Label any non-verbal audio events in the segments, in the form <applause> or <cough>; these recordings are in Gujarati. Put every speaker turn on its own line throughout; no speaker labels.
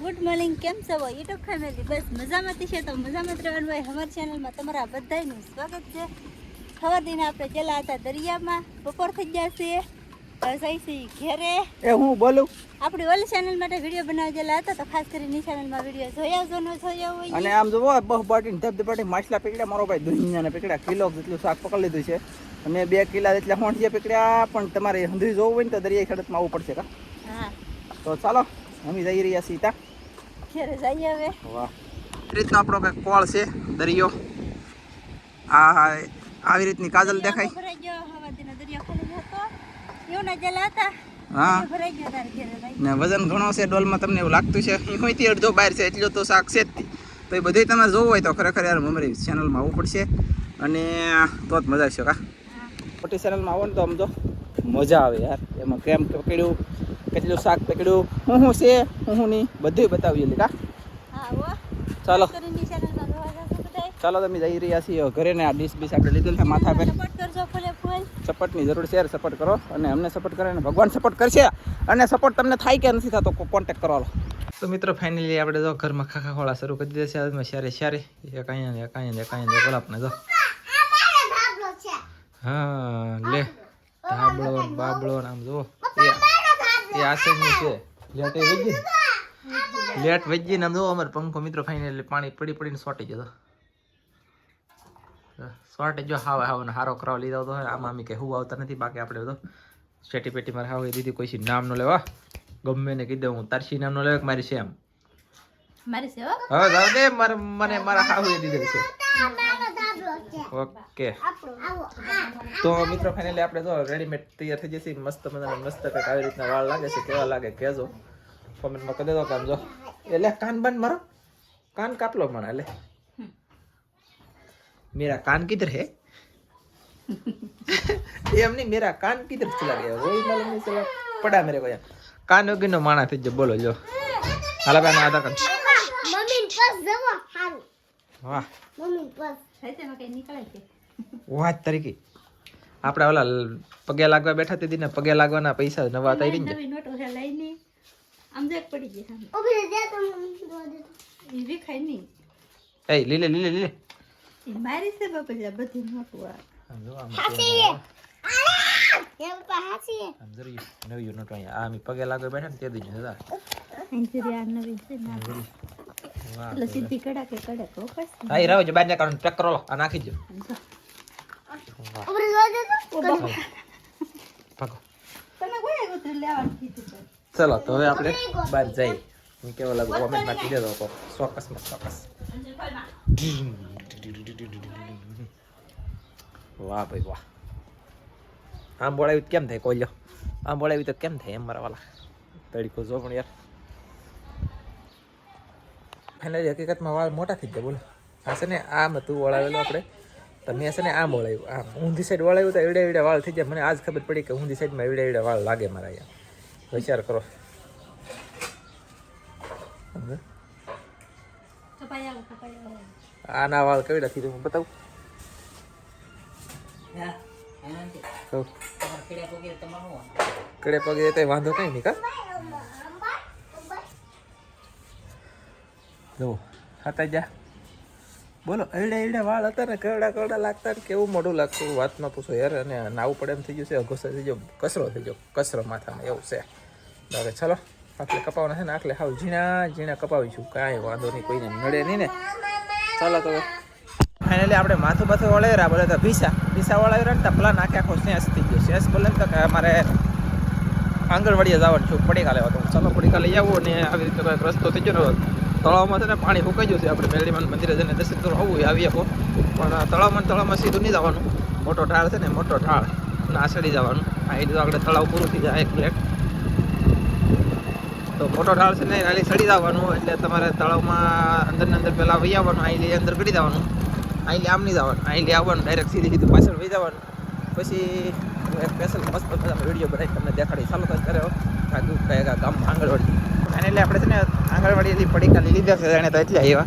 ગુડ મોર્નિંગ કેમ છો? યુટ્યુબ ફેમિલી બસ મજામાંથી છે. તો મજામાં રહેવાનું હોય અમારી ચેનલમાં તમારા બધાનું સ્વાગત છે. ખબર દઈને આપણે ચેલા હતા દરિયામાં. બપોર થઈ ગયા છે. હવે જઈ ઘેરે.
એ હું બોલું?
આપણી ઓલી ચેનલ માટે વીડિયો બનાવી ગયેલા હતા. તો ખાસ કરીને ચેનલમાં વીડિયો જોઈ આવજો ન જોઈ આવો હોય
અને આમ જોવો બહુ બાટી ધબ ધબાટી માછલા પકડ્યા. મારો ભાઈ દુનિયાને પકડ્યા. કિલો જેટલું શાક પકડી લીધું છે. અને બે કિલા જેટલા હોંઠિયા પકડ્યા પણ તમારે હંધરી જોવું હોય ને તો દરિયાઈ ખેડૂતમાં આવવું પડશે કા?
હા.
તો ચાલો અમે જઈ રહ્યા છીએ ત્યાં.
ઘેરે જઈએ હવે.
વાહ. રીતનો આપણો કંઈક કોળ છે દરિયો. આ આવી રીતની કાજલ દેખાય.
ભરાઈ ગયો હવા દરિયો ખાલી હતો એવું ના ગયેલા હતા.
હા.
ભરાઈ ગયો તારે ઘેરે
ને વજન ઘણો છે ડોલમાં તમને એવું લાગતું છે. અહીંથી અડધો બહાર છે એટલો તો શાક છે જ તો. એ બધું તમે જોવું હોય તો ખરેખર યાર મમરી ચેનલમાં આવવું પડશે. અને તો જ મજા આવશે કા? મોટી ચેનલમાં આવો ને તો આમ જો મજા આવે યાર. એમાં કેમ પકડ્યું? કેટલું શાક પકડ્યું હું હું છે હું હું નહીં બધું બતાવ્યું લે કા?
હા હો.
ચાલો. ચાલો તમે જઈ રહ્યા છીએ ઘરે ને આ ડીશ બીશ આપણે લીધેલ છે માથા પર. સપોર્ટની જરૂર છે સપોર્ટ કરો અને અમને સપોર્ટ કરે અને ભગવાન સપોર્ટ કરશે. અને સપોર્ટ તમને થાય કે નથી થતો કોન્ટેક્ટ કરો. તો મિત્રો ફાઇનલી આપણે જો ઘરમાં ખાખા ખોળા શરૂ કરી દીધા છે આજમાં શારે શારે. એક અહીંયા ને એક અહીંયા ને એક અહીંયા ને ગોલાપને જો. હા લે. ધાબળો બાબળો આમ જુઓ. છે. લેટ એ વજી લેટ વજી ને પંખો મિત્રો ફાઇનલી પાણી પડી પડીને સોટી જતો સોટે જો હાવ હાવ ને હારો કરાવ લીધો તો આમાં અમે કે હું આવતા નથી બાકી આપણે બધો શેટી પેટી મારે હાવ એ દીધી કોઈ નામ નો લેવા. ગમે ને કીધું હું તારસી નામ નો લેવા કે મારી છે એમ
મારી છે હો
હવે જાવ દે મને મારા હાવ દીધેલ છે. ઓકે. તો મિત્રો ફાઇનલી આપણે જો રેડીમેડ તૈયાર થઈ જશે મસ્ત મજાના મસ્ત કંઈક આવી રીતના વાળ લાગે છે કેવા લાગે કહેજો. કોમેન્ટમાં કરી દેજો કામ જો. એટલે કાન બંધ મારો. કાન કાપલો મને એટલે મેરા કાન કિધર હે? એમ નહીં મેરા કાન કિધર ચલા ગયા રોઈ માલમ નહીં ચલા પડા મેરે કોઈ કાન વગરનો માણા થઈ જ બોલો જો. હાલા કાન આધા કાન મમ્મી બસ
જવો હારું. મમ્મી બસ.
વાહ તરીકે. આપણે ઓલા પગે લાગવા બેઠા તે ને પગે લાગવાના પૈસા નવા હતા
રહી એ
લીલે લીલે લીલે
મારી છે બાપા બધી નોટો આ.
પગે લાગવા બેઠા ને તે
નવી છે
વાહ
એટલે સીધી કડાકે કડાક વપસ
હા એ રાવ જો બાર ને કાઢો પેક કરો આ નાખી દો ભાગો.
તમે કોઈ ઉતરી લેવાનું કીધું તો
ચલો તો હવે આપણે બહાર જઈ હું કેવો લાગુ કોમેન્ટમાં કીધે તો ચોક્કસમાં ચોક્કસ વાહ ભાઈ વાહ. આમ બોલાવી તો કેમ થાય કોઈ લ્યો આમ બોલાવી તો કેમ થાય એમ મારા વાલા. તડીકો જો પણ યાર. ફાઇનલી હકીકતમાં વાળ મોટા થઈ ગયા બોલો. આ છે ને આમ હતું વળાવેલું આપણે. તો મેં છે ને આમ વળાવ્યું આમ. ઊંધી સાઈડ વળાવ્યું તો એવડે એવડે વાળ થઈ ગયા. મને આજ ખબર પડી કે ઊંધી સાઈડમાં એવડે એવડે વાળ લાગે મારા અહીંયા. વિચાર કરો. આના વાળ કેવડા થી હું બતાવું. કડે પગે તો વાંધો કઈ નહીં કા? જો ખાતા જા. બોલો એવડે એવડે વાળ હતા ને કરડા કરડા લાગતા ને, કેવું મોઢું લાગતું વાત ન પૂછો યાર, અને નાવું પડે એમ થઈ ગયું છે અઘોસા થઈ ગયો, કચરો થઈ ગયો, કચરો માથામાં, એવું છે. હવે ચલો, આટલે કપાવવાના છે ને, આટલે હાવ ઝીણા ઝીણા કપાવીશું કાંઈ વાંધો નહીં, કોઈને નડે નહીં ને. ચાલો તો ફાઇનલી આપણે માથું બાથું વળાવ્યા બોલે તો ભીસા ભીસા વળાવ્યા ને, તો પ્લાન નાખે આખો શેસ થઈ ગયો શેસ બોલે તો અમારે આંગણવાડીએ જવાનું છું. પડીકા લેવા તો ચાલો પડીકા લઈ આવું ને આવી રીતે કંઈક રસ્તો થઈ ગયો તળાવમાં છે ને પાણી ફૂંકાઈ ગયું છે. આપણે મેરડીમાન મંદિરે જઈને દર્શન કરવા આવવું આવી આપો પણ તળાવમાં તળાવમાં સીધું નહીં જવાનું. મોટો ઢાળ છે ને, મોટો ઢાળ. આ સડી જવાનું. આ રીતે આપણે તળાવ પૂરું થઈ જાય, એક પ્લેટ તો મોટો ઢાળ છે ને ખાલી સડી જવાનું. એટલે તમારે તળાવમાં અંદર અંદર પહેલાં વહી આવવાનું. અહીં અંદર કરી જવાનું. લે આમ નહીં જવાનું. લે આવવાનું. ડાયરેક્ટ સીધી સીધું પાછળ વહી જવાનું. પછી એક સ્પેશિયલ મસ્ત મજાનો વીડિયો બનાવી તમને દેખાડી ચાલો તો અત્યારે કયા ગામ આંગણવાડી. અને એટલે આપણે છે ને આંગણવાડી પડીકા લીધા છે એને તો એટલે આવ્યા.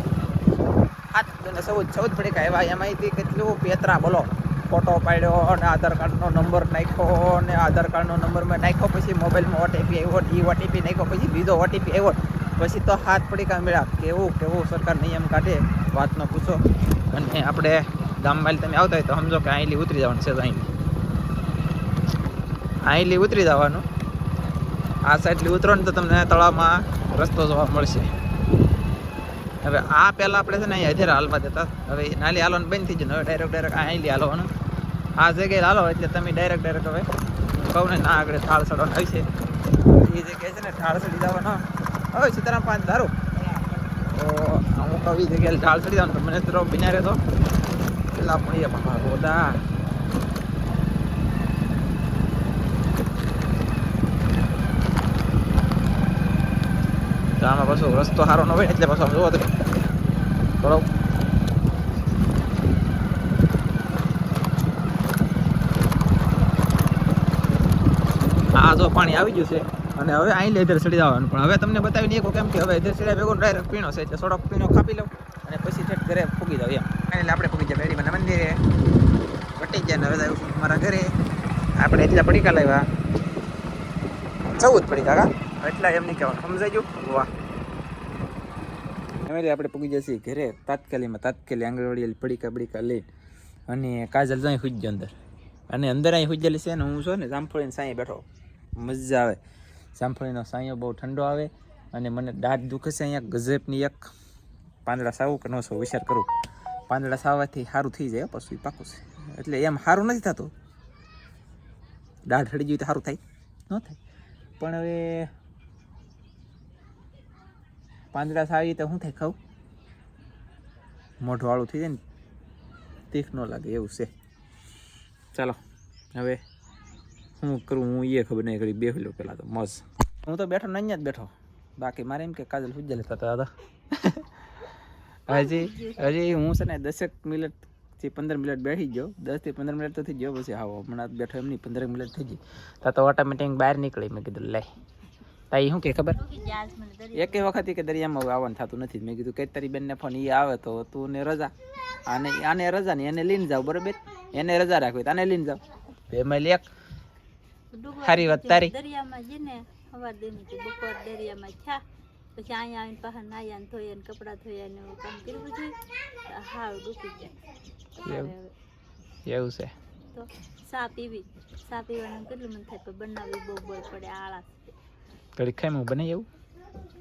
હાથ અને સૌ ચૌદ પડીકા આવ્યા. એમાંથી કેટલું પેતરા, બોલો. ફોટો પાડ્યો અને આધાર કાર્ડનો નંબર નાખ્યો અને આધાર કાર્ડનો નંબર મેં નાખ્યો, પછી મોબાઈલમાં ઓટીપી આવ્યો એ ઓટીપી નાખ્યો, પછી બીજો ઓટીપી આવ્યો. પછી તો હાથ પડી કામ મેળા કેવું કેવું સરકાર નિયમ કાઢે? વાતનો પૂછો. અને આપણે ગામમાં તમે આવતા હોય તો સમજો કે અહીંથી ઉતરી જવાનું છે અહીં. અહીંલી ઉતરી જવાનું. આ સાઈડલી ઉતરો ને તો તમને તળાવમાં રસ્તો જોવા મળશે. હવે આ પહેલાં આપણે છે ને અહીંયા અધેરા હાલમાં જતા હવે નાલી હાલવાનું બંધ થઈ જાય હવે ડાયરેક્ટ ડાયરેક્ટ અહીંથી હાલવાનું. આ જગ્યાએ હાલો એટલે તમે ડાયરેક્ટ ડાયરેક્ટ હવે કહું ને ના આગળ ઠાળ ચડવાનું આવી છે. એ જગ્યાએ છે ને થાળ ચડી જવાનો. હવે સીતારામ પાંચ ધારો. તો હું કહું જગ્યાએ ઢાળ ચડી જવાનું. મને તો બિના રહેતો. પેલા મળીએ પણ ગોદા. તો આમાં પાછો રસ્તો સારો ન હોય એટલે પાછો આમ જોવો તમે. થોડો. આ જો પાણી આવી ગયું છે અને હવે અહીં લેધર ચડી જવાનું. પણ હવે તમને બતાવી દઈએ કેમ કે હવે લેધર ચડ્યા ભેગો ડાયરેક્ટ પીણો છે એટલે થોડોક પીણો ખાપી લઉં અને પછી ઠેઠ ઘરે ફૂગી જાવ એમ. એટલે આપણે ફૂગી જાય મેરીમાના મંદિરે. પટી ને હવે આવ્યું મારા ઘરે. આપણે એટલા પડીકા લાવ્યા. ચૌદ પડીકા કા એટલા એમ નહીં કહેવાનું. સમજાઈ ગયું? વાહ. આપણે પૂગી જઈએ ઘરે. તાત્કાલિકમાં તાત્કાલિક આંગણવાડી પડીકા બડીકા લઈ અને કાજલ જાય ગયો અંદર. અને અંદર અહીં હુજેલી છે ને હું છું ને જામફળીની સાંઈ બેઠો મજા આવે. જામફળીનો સાંયો બહુ ઠંડો આવે અને મને દાઢ દુખે છે અહીંયા ગજબની એક પાંદડા સાવું કે ન સૌ વિચાર કરું. પાંદડા સાવવાથી સારું થઈ જાય પછી પાકું છે. એટલે એમ સારું નથી થતું. દાઢ હડી ગઈ તો સારું થાય. ન થાય. પણ હવે પાંદડા સારી રીતે શું થાય ખાવ મોઢવાળું થઈ જાય ને, તીખ ન લાગે, એવું છે. ચાલો, હવે શું કરું, હું એ ખબર નહીં ઘડી બેહલો પેલા તો, મસ્ત. હું તો બેઠો નહીં જ બેઠો. બાકી મારે એમ કે કાજલ હુજ્જલ થતા હતા હજી હજી હું છે ને દસેક મિનિટથી પંદર મિનિટ બેસી ગયો. દસથી પંદર મિનિટ તો થઈ ગયો, પછી આવો હમણાં બેઠો, એમની પંદર મિનિટ થઈ ગઈ. તો ઓટોમેટિક બહાર નીકળી, મેં કીધું, લે. તાઈ શું કે ખબર? એક વખત કે દરિયામાં આવવાનું થતું નથી. મેં કીધું કે તારી બેનને ફોન એ આવે તો તું ને રજા. આને આને રજા ને એને લઈને જાવ બરોબર? એને રજા રાખવી આને લઈને જાવ. એમાં
ડૂબવા
હારી વાત તારી.
દરિયામાં જઈને સવાર દેની બપોર દરિયામાં છા પછી અહીંયા આવીને પાછા નાયા ને ધોયા ને કપડાં ધોયા ને કામ કર્યું બધું. હાવ ડૂબી જાય
એવું? છે.
તો સાપ પીવી. સાપ પીવાનું કેટલું મન થાય પણ બનાવવી બહુ બળ પડે આળસ.
ઘડી ખાઈ હું બનાવી આવું?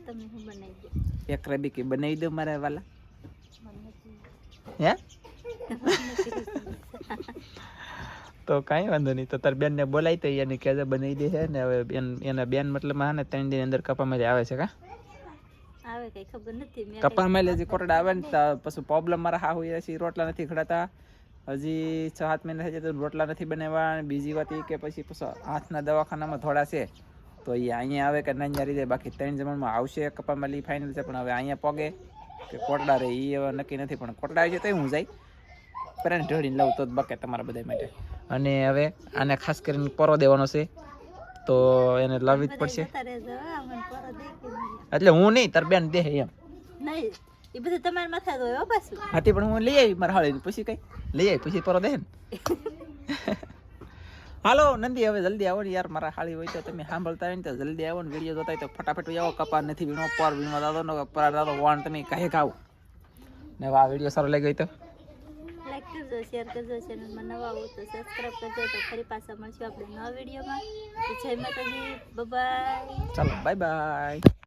તમે શું બનાવી દો.
એક રબી કે બનાવી દો મારા વાલા. હે? તો કાંઈ વાંધો નહીં. તો તાર બેનને બોલાવી તો એને કહેજે બનાવી દે છે ને હવે બેન એના બેન મતલબ હા ને ત્રણ દિન અંદર કપામાં આવે છે કા?
આવે કઈ ખબર નથી. મેં
કપામાં જે કોટડા આવે ને પછી પ્રોબ્લેમ મારા હા હોય છે રોટલા નથી ખડાતા હજી છ સાત મહિના થઈ જાય તો રોટલા નથી બનાવવા બીજી વાત એ કે પછી પછી હાથના દવાખાનામાં થોડા છે. તો એ અહીંયા આવે કે નાની રીતે બાકી ત્રણ જમણમાં આવશે કપામાં લી ફાઇનલ છે પણ હવે અહીંયા પોગે કે કોટડા રહે એ હવે નક્કી નથી પણ કોટડા આવી જાય તો હું જાય. પેરેન્ટ ઢળીને લઉં તો બાકી તમારા બધા માટે. અને હવે આને ખાસ કરીને પરો દેવાનો છે તો એને લાવવી જ પડશે. એટલે હું નહીં તાર બેન દે એમ.
નહીં એ બધું તમારા માથા ધોયો પાછું.
હાથી પણ હું લઈ આવી મારા હાળી પછી કઈ. લઈ આવી પછી પરો દે ને. <laughs> હાલો નંદી હવે જલ્દી આવો ને યાર મારા હાળી હોય તો તમે સાંભળતા હોય ને તો જલ્દી આવો ને વીડિયો જોતા હોય તો ફટાફટ આવો. કપા નથી વીણો પર વીણવા દાદો નો પર દાદો વાણ તમે કહે ખાવ. ને આ વીડિયો સારો લાગ્યો તો?
લાઈક કરજો શેર કરજો ચેનલમાં નવા હો તો સબસ્ક્રાઇબ કરજો તો ફરી પાછા મળશું આપણે નવા વિડીયોમાં. જય માતાજી બાય
ચાલો બાય બાય